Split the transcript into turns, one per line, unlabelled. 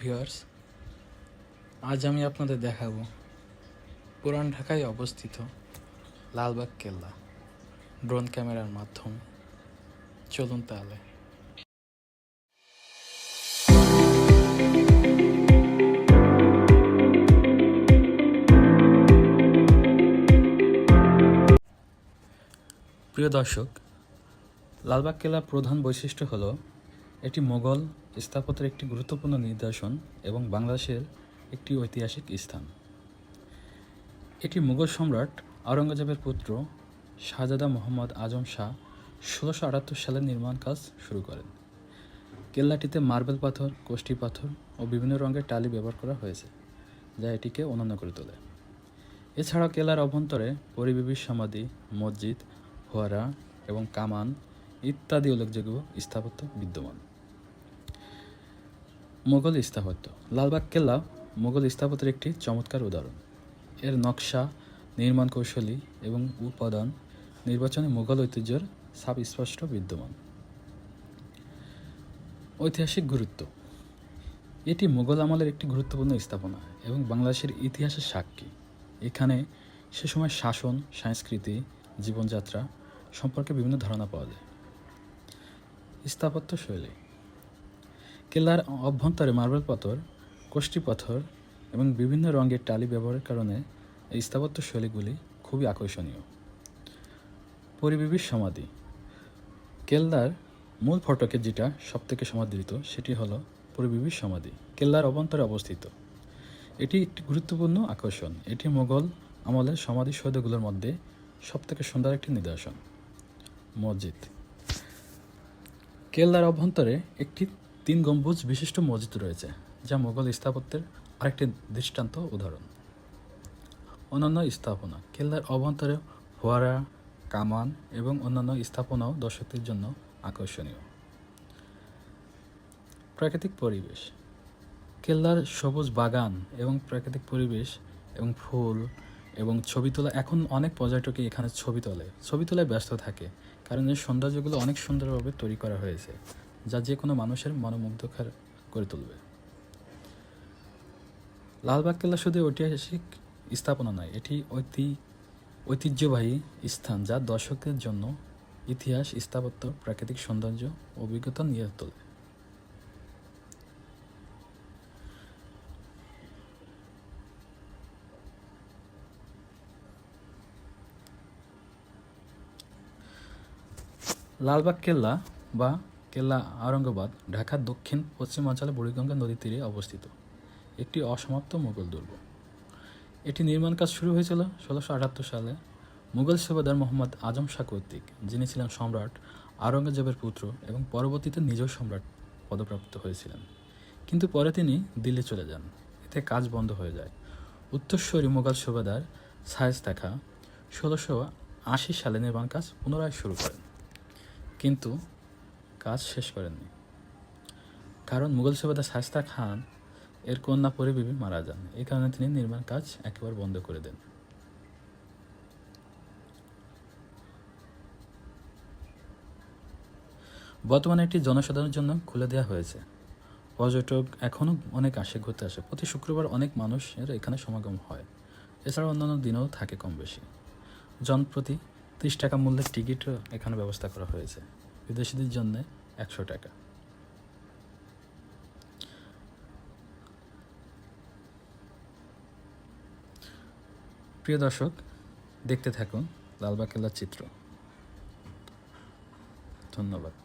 Viewers, আজ আমি আপনাদের দেখাবো পুরান ঢাকায় অবস্থিত লালবাগ কেল্লা ড্রোন ক্যামেরার মাধ্যমে। চলুন তাহলে। প্রিয় দর্শক, লালবাগ কেল্লার প্রধান বৈশিষ্ট্য হল, এটি মোগল স্থাপত্যের একটি গুরুত্বপূর্ণ নিদর্শন এবং বাংলাদেশের একটি ঐতিহাসিক স্থান। এটি মুঘল সম্রাট আওরঙ্গজেবের পুত্র শাহজাদা মোহাম্মদ আজম শাহ ষোলোশো আটাত্তর সালে নির্মাণ কাজ শুরু করেন। কেল্লাটিতে মার্বেল পাথর, কোষ্ঠী পাথর ও বিভিন্ন রঙের টালি ব্যবহার করা হয়েছে, যা এটিকে অনন্য করে তোলে। এছাড়াও কেল্লার অভ্যন্তরে পরিবেবী সমাধি, মসজিদ, ফোয়ারা এবং কামান ইত্যাদি উল্লেখযোগ্য স্থাপত্য বিদ্যমান। মোগল স্থাপত্য। লালবাগ কেল্লা মোগল স্থাপত্যের একটি চমৎকার উদাহরণ। এর নকশা, নির্মাণ কৌশলী এবং উপাদান নির্বাচনে মোগল ঐতিহ্যের ছাপ স্পষ্ট বিদ্যমান। ঐতিহাসিক গুরুত্ব। এটি মোগল আমলের একটি গুরুত্বপূর্ণ স্থাপনা এবং বাংলাদেশের ইতিহাসের সাক্ষী। এখানে সে সময় শাসন, সংস্কৃতি, জীবনযাত্রা সম্পর্কে বিভিন্ন ধারণা পাওয়া যায়। স্থাপত্য শৈলী কেল্লার অভ্যন্তরে মার্বেল পাথর, কোষ্ঠী পাথর এবং বিভিন্ন রঙের টালি ব্যবহারের কারণে এই স্থাপত্য শৈলীগুলি খুবই আকর্ষণীয়। পরিবেবীর সমাধি। কেল্লার মূল ফটকে যেটা সবথেকে সমাদৃত, সেটি হলো পরিবেবীর সমাধি, কেল্লার অভ্যন্তরে অবস্থিত। এটি একটি গুরুত্বপূর্ণ আকর্ষণ। এটি মোগল আমলের সমাধিসৌধগুলোর মধ্যে সবথেকে সুন্দর একটি নিদর্শন। মসজিদ। কেল্লার অভ্যন্তরে একটি তিন গম্বুজ বিশিষ্ট মসজিদ রয়েছে, যা মোগল স্থাপত্যের আরেকটি দৃষ্টান্ত উদাহরণ। অন্যান্য স্থাপনা, কেল্লার অভ্যন্তরে ফোয়ারা কামান এবং অন্যান্য স্থাপনাও দর্শকদের জন্য আকর্ষণীয়। প্রাকৃতিক পরিবেশ, কেল্লার সবুজ বাগান এবং প্রাকৃতিক পরিবেশ এবং ফুল এবং ছবি তোলা, এখন অনেক পর্যটকই এখানে ছবি তোলে। ছবি তোলায় ব্যস্ত থাকে, কারণ এর সৌন্দর্যগুলো অনেক সুন্দরভাবে তৈরি করা হয়েছে। যা যে কোনো মানুষের মনোমুগ্ধকর করে তুলবে। লালবাগ কেল্লা শুধু ঐতিহাসিক স্থাপনা নয়, এটি ঐতি ঐতিহ্যবাহী স্থান যা দর্শকদের জন্য ইতিহাস, স্থাপত্য, প্রাকৃতিক সৌন্দর্য অভিজ্ঞতা নিয়ে তোলে। লালবাগ কেল্লা বা কেল্লা আওরঙ্গাবাদ, ঢাকার দক্ষিণ পশ্চিমাঞ্চলে বুড়িগঙ্গা নদীর তীরে অবস্থিত। একটি অসমাপ্ত মুঘল দুর্গ। এটি নির্মাণ কাজ শুরু হয়েছিল ষোলোশো আটাত্তর সালে। মুঘল সুবেদার মোহাম্মদ আজম শাহ কর্তৃক, যিনি ছিলেন সম্রাট, আওরঙ্গজেবের পুত্র এবং পরবর্তীতে নিজেও সম্রাট পদপ্রাপ্ত হয়েছিলেন। কিন্তু পরে তিনি দিল্লি চলে যান। এতে কাজ বন্ধ হয়ে যায়। উত্তরস্বরী মুঘল সুবেদার সায়েস্তা খাঁ ষোলোশো আশি সালে নির্মাণ কাজ পুনরায় শুরু করেন। কিন্তু কাজ শেষ করেননি। কারণ মুঘল সুবেদার শায়স্তা খান এর কন্যা পরিবেবী মারা যান। এই কারণে তিনি নির্মাণ কাজ একেবারে বন্ধ করে দেন। বর্তমানে এটি জনসাধারণের জন্য খুলে দেওয়া হয়েছে। পর্যটক এখনও অনেক আসে, ঘুরতে আসে। প্রতি শুক্রবার অনেক মানুষের এখানে সমাগম হয়। এছাড়া অন্যান্য দিনেও থাকে কম বেশি জনপ্রতি ত্রিশ টাকা মূল্যের টিকিটও এখানে ব্যবস্থা করা হয়েছে। বিদেশিদের জন্য একশো টাকা। প্রিয় দর্শক দেখতে থাকুন লালবাগ কেল্লার চিত্র। ধন্যবাদ।